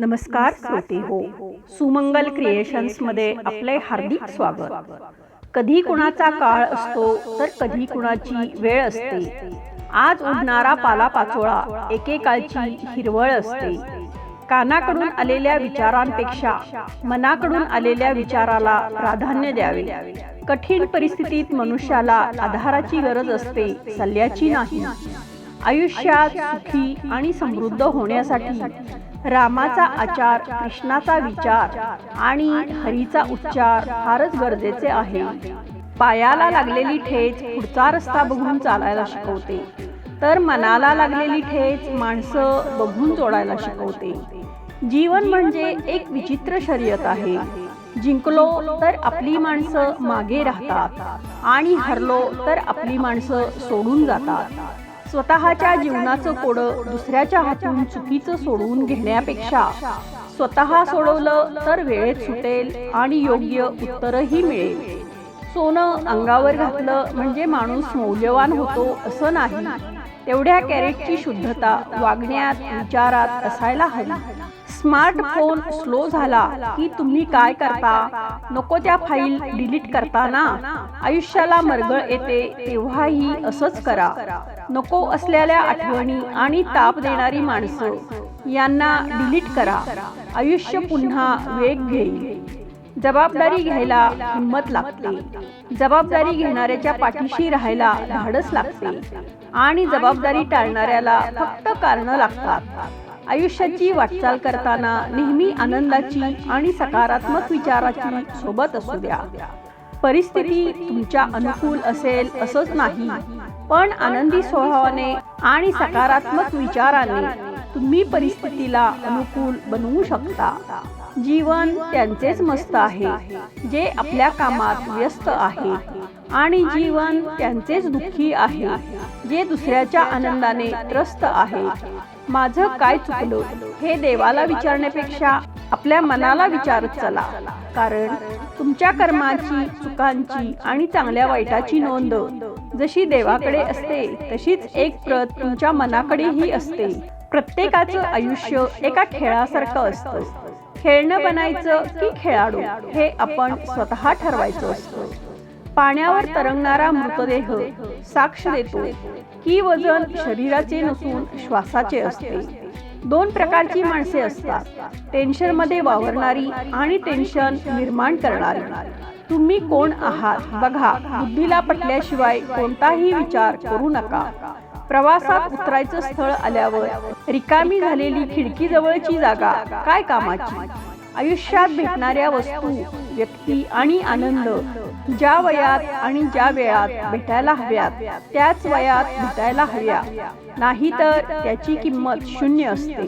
नमस्कार श्रोते हो. सुमंगल क्रिएशन्समध्ये आपले हार्दिक स्वागत. कधी कुणाचा काळ असतो तर कधी कुणाची वेळ असते. आज उडणारा पाला पाचोळा एकेकाळची हिरवळ असते. कानाकडून आलेल्या विचारांपेक्षा मनाकडून आलेल्या विचाराला प्राधान्य द्यावे. कठीण परिस्थितीत मनुष्याला आधाराची गरज असते सल्ल्याची नाही. आयुष्यात सुखी आणि समृद्ध होण्यासाठी रामाचा आचार कृष्णाचा विचार आणि हरीचा उच्चार फारच गरजेचे आहे. पायाला लागलेली ठेच पुढचा रस्ता बघून चालायला शिकवते. तर मनाला लागलेली ठेच माणसं बघून जोडायला शिकवते. जीवन म्हणजे एक विचित्र शर्यत आहे. जिंकलो तर आपली माणसं मागे राहतात. आणि हरलो तर आपली माणसं सोडून जातात. स्वतःच्या जीवनाचं कोडं दुसऱ्याच्या हातून चुकीचं सोडवून घेण्यापेक्षा. स्वतः सोडवलं तर वेळेत सुटेल आणि योग्य उत्तरही मिळेल. सोनं अंगावर घातलं म्हणजे माणूस मौल्यवान होतो असं नाही. तेवढ्या कॅरेटची शुद्धता वागण्यात विचारात असायला हवी. स्मार्टफोन स्लो झाला की तुम्ही काय करता? नको त्या फाईल डिलीट करताना आयुष्याला मरगळ येते तेव्हाही असंच करा. नको असलेल्या आठवणी आणि ताप देणारी माणसं यांना डिलीट करा. आयुष्य पुन्हा वेग घेईल. जबाबदारी घ्यायला हिंमत लागते. जबाबदारी घेणाऱ्याच्या पाठीशी राहायला धाडस लागते. आणि जबाबदारी टाळणाऱ्याला फक्त कारण लागतात. आयुष्याची वाटचाल करताना नेहमी आनंदाची आणि सकारात्मक विचाराची सोबत असू द्या. परिस्थिती तुमच्या अनुकूल असेल असंच नाही. पण आनंदी स्वभावाने आणि सकारात्मक विचाराने तुम्ही परिस्थितीला अनुकूल बनवू शकता. जीवन त्यांचेच मस्त आहे. जे आपल्या कामात व्यस्त आहे. आणि जीवन त्यांचेच दुःखी आहे. जे दुसऱ्याच्या आनंदाने त्रस्त आहे. माझं काय चुकलं? हे देवाला विचारण्यापेक्षा आपल्या मनाला विचारत चला. कारण तुमच्या कर्माची चुकांची आणि चांगल्या वाईटाची नोंद जशी देवाकडे असते तशीच एक प्रत तुमच्या मनाकडेही असते. प्रत्येकाचं आयुष्य एका खेळासारखं असतं. खेळणं बनायचं की खेळाडू? हे आपण स्वतः ठरवायचं असतं. पाण्यावर तरंगणारा मृतदेह साक्ष देतो. की वजन शरीराचे नसून श्वासाचे असते. दोन प्रकारची माणसे असतात. टेन्शनमध्ये वावरणारी आणि टेन्शन निर्माण करणारी. तुम्ही कोण आहात? बघा बुद्धीला पटल्याशिवाय कोणताही विचार करू नका. प्रवासात उतरायचं स्थळ आल्यावर रिकामी झालेली खिडकी जवळची जागा. काय कामाची? आयुष्यात भेटणाऱ्या वस्तू व्यक्ती आणि आनंद ज्या वयात आणि ज्या वेळात भेटायला हव्यात त्याच वयात भेटायला हव्या. नाहीतर त्याची किंमत शून्य असते.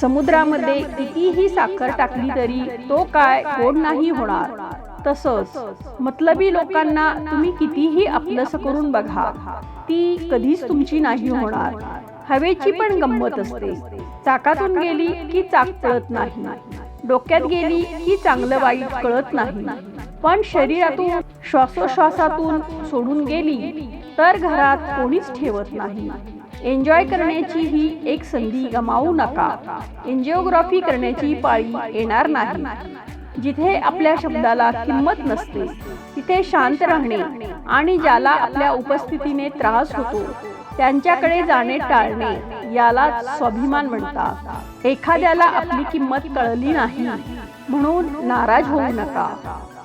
समुद्रामध्ये कितीही साखर टाकली तरी तो काय गोड नाही होणार. तसंच मतलबी लोकांना तुम्ही कितीही आपलंस करून बघा. ती कधीच तुमची नाही होणार. हवेची पण गंमत असते. चाकातून गेली की चाक पळत नाही. डोक्यात गेली की चांगलं वाईट कळत नाही. पण शरीरातून श्वासोश्वासातून सोडून गेली तर घरात कोणीच ठेवत नाही. एन्जॉय करण्याची ही एक संधी गमावू नका. एन्जिओग्राफी करण्याची पाळी येणार नाही. जिथे आपल्या शब्दाला किंमत नसते तिथे शांत राहणे आणि ज्याला आपल्या उपस्थितीने त्रास होतो त्यांच्याकडे जाणे टाळणे याला स्वाभिमान म्हणतात. एखाद्याला आपली किंमत कळली नाही म्हणून नाराज होऊ नका.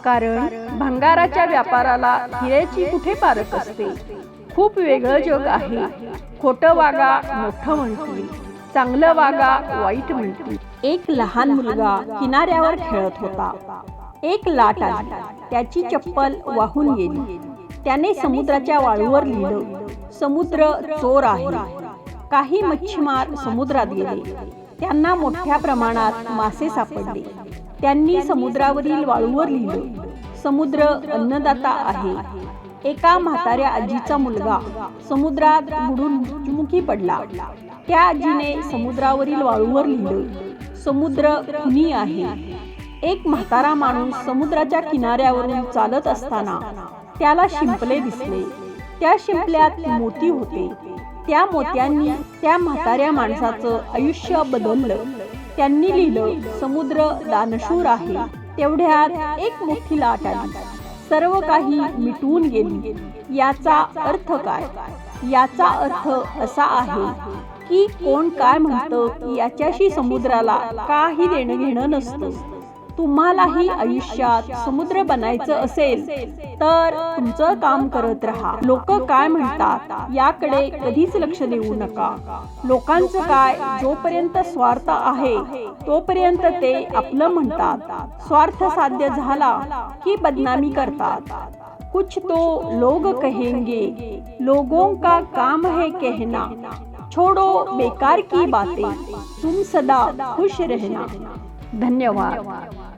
कारण भंगाराच्या व्यापाराला हिऱ्याची कुठे पारख असते? खूप वेगळं जग आहे. खोटं वागा मोठं म्हणतील. चांगलं वागा वाईट म्हणतील. एक लहान मुलगा किनाऱ्यावर खेळत होता. एक लाट आली. त्याची चप्पल वाहून गेली. त्याने समुद्राच्या वाळूवर लिहिलं समुद्र चोर आहे. काही मच्छीमार समुद्रात गेले. त्यांना मोठ्या प्रमाणात मासे सापडले. त्यांनी समुद्रावरील वाळूवर लिहिलं समुद्र अन्नदाता आहे. एका म्हाताऱ्या आजीचा मुलगा समुद्रात बुडून मृत्युमुखी पडला. त्या आजीने समुद्रावरील वाळूवर लिहिलं समुद्र खुनी आहे. एक म्हातारा माणूस समुद्राच्या किनाऱ्यावरून चालत असताना त्याला शिंपले दिसले. त्या शिंपल्यात मोती होते. त्या मोत्यांनी त्या म्हाताऱ्या माणसाचं आयुष्य बदललं. त्यांनी लिहिलं समुद्र दानशूर आहे. तेवढ्यात एक मोठी लाट आली. सर्व काही मिटवून गेली. याचा अर्थ काय? याचा अर्थ असा आहे की कोण काय म्हणतं की याच्याशी समुद्राला काही देणं घेणं नसतं. तुम्हालाही आयुष्यात समुद्र बनायचं असेल तर तुमचं काम करत राहा. लोक काय म्हणतात याकडे कधीच लक्ष देऊ नका. लोकांचं काय जोपर्यंत स्वार्थ आहे तोपर्यंत ते आपलं म्हणतात. स्वार्थ साध्य झाला की बदनामी करतात. कुछ तो लोग कहेंगे लोगों का काम है कहना. छोड़ो बेकार की बातें। तुम सदा खुश रहना। धन्यवाद।